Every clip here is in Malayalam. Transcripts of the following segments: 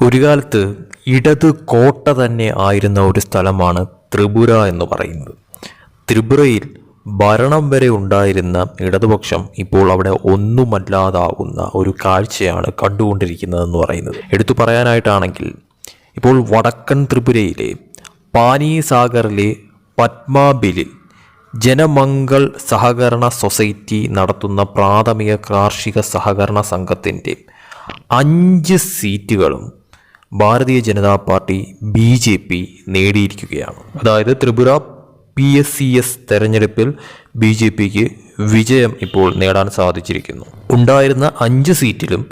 ഒരു കാലത്ത് ഇടത് കോട്ട തന്നെ ആയിരുന്ന ഒരു സ്ഥലമാണ് ത്രിപുര എന്ന് പറയുന്നത്. ത്രിപുരയിൽ ഭരണം വരെ ഉണ്ടായിരുന്ന ഇടതുപക്ഷം ഇപ്പോൾ അവിടെ ഒന്നുമല്ലാതാകുന്ന ഒരു കാഴ്ചയാണ് കണ്ടുകൊണ്ടിരിക്കുന്നതെന്ന് പറയുന്നത്. എടുത്തു പറയാനായിട്ടാണെങ്കിൽ ഇപ്പോൾ വടക്കൻ ത്രിപുരയിലെ പാനി സാഗറിലെ പത്മാബിലിൽ ജനമംഗൾ സഹകരണ സൊസൈറ്റി നടത്തുന്ന പ്രാഥമിക കാർഷിക സഹകരണ സംഘത്തിന്റെ അഞ്ച് സീറ്റുകളും Bharatiya Janata Party B J P നേടിയിരിക്കുകയാണ്. അതായത് Tripura P S C S തെരഞ്ഞെടുപ്പിൽ ബി ജെ പിക്ക് വിജയം ഇപ്പോൾ നേടാൻ സാധിച്ചിരിക്കുന്നു. ഉണ്ടായിരുന്ന അഞ്ച് സീറ്റിലും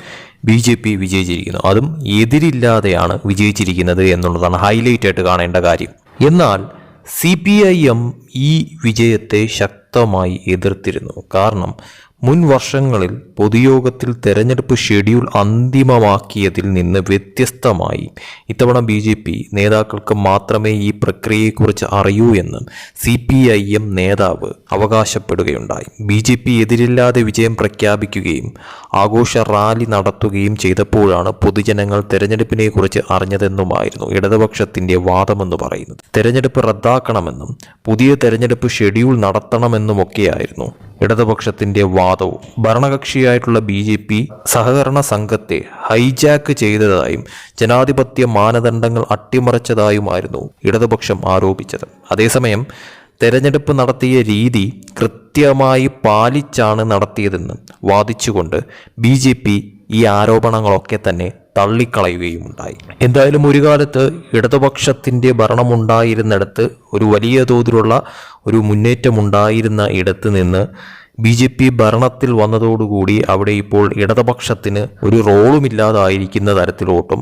ബി ജെ പി വിജയിച്ചിരിക്കുന്നു. അതും എതിരില്ലാതെയാണ് വിജയിച്ചിരിക്കുന്നത് എന്നുള്ളതാണ് ഹൈലൈറ്റ് ആയിട്ട് കാണേണ്ട കാര്യം. എന്നാൽ സി പി ഐ എം ഈ വിജയത്തെ ശക്തമായി എതിർത്തിരുന്നു. കാരണം മുൻ വർഷങ്ങളിൽ പൊതുയോഗത്തിൽ തെരഞ്ഞെടുപ്പ് ഷെഡ്യൂൾ അന്തിമമാക്കിയതിൽ നിന്ന് വ്യത്യസ്തമായി. ഇത്തവണ ബി ജെ പി നേതാക്കൾക്ക് മാത്രമേ ഈ പ്രക്രിയയെക്കുറിച്ച് അറിയൂ എന്ന് സി പി ഐ എം നേതാവ് അവകാശപ്പെടുകയുണ്ടായി. ബി ജെ പി എതിരില്ലാതെ വിജയം പ്രഖ്യാപിക്കുകയും ആഘോഷ റാലി നടത്തുകയും ചെയ്തപ്പോഴാണ് പൊതുജനങ്ങൾ തെരഞ്ഞെടുപ്പിനെക്കുറിച്ച് അറിഞ്ഞതെന്നുമായിരുന്നു ഇടതുപക്ഷത്തിന്റെ വാദമെന്ന് പറയുന്നത്. തെരഞ്ഞെടുപ്പ് റദ്ദാക്കണമെന്നും പുതിയ തെരഞ്ഞെടുപ്പ് ഷെഡ്യൂൾ നടത്തണമെന്നുമൊക്കെയായിരുന്നു ഇടതുപക്ഷത്തിന്റെ വാദവും ഭരണകക്ഷിയായിട്ടുള്ള ബി ജെ പി സഹകരണ സംഘത്തെ ഹൈജാക്ക് ചെയ്തതായും ജനാധിപത്യ മാനദണ്ഡങ്ങൾ അട്ടിമറിച്ചതായുമായിരുന്നു ഇടതുപക്ഷം ആരോപിച്ചത്. അതേസമയം തെരഞ്ഞെടുപ്പ് നടത്തിയ രീതി കൃത്യമായി പാലിച്ചാണ് നടത്തിയതെന്ന് വാദിച്ചുകൊണ്ട് ബി ജെ പി ഈ ആരോപണങ്ങളൊക്കെ തന്നെ തള്ളിക്കളയുകയും ഉണ്ടായി എന്തായാലും ഒരു കാലത്ത് ഇടതുപക്ഷത്തിന്റെ ഭരണമുണ്ടായിരുന്നിടത്ത് ഒരു വലിയ തോതിലുള്ള ഒരു മുന്നേറ്റമുണ്ടായിരുന്ന ഇടത്ത് നിന്ന് ബി ജെ പി ഭരണത്തിൽ വന്നതോടുകൂടി അവിടെ ഇപ്പോൾ ഇടതുപക്ഷത്തിന് ഒരു റോളുമില്ലാതായിരിക്കുന്ന തരത്തിലോട്ടും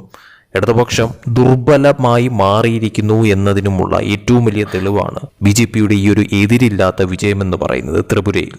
ഇടതുപക്ഷം ദുർബലമായി മാറിയിരിക്കുന്നു എന്നതിനുമുള്ള ഏറ്റവും വലിയ തെളിവാണ് ബി ജെ പിയുടെ ഈ ഒരു എതിരില്ലാത്ത വിജയമെന്ന് പറയുന്നത് ത്രിപുരയിൽ.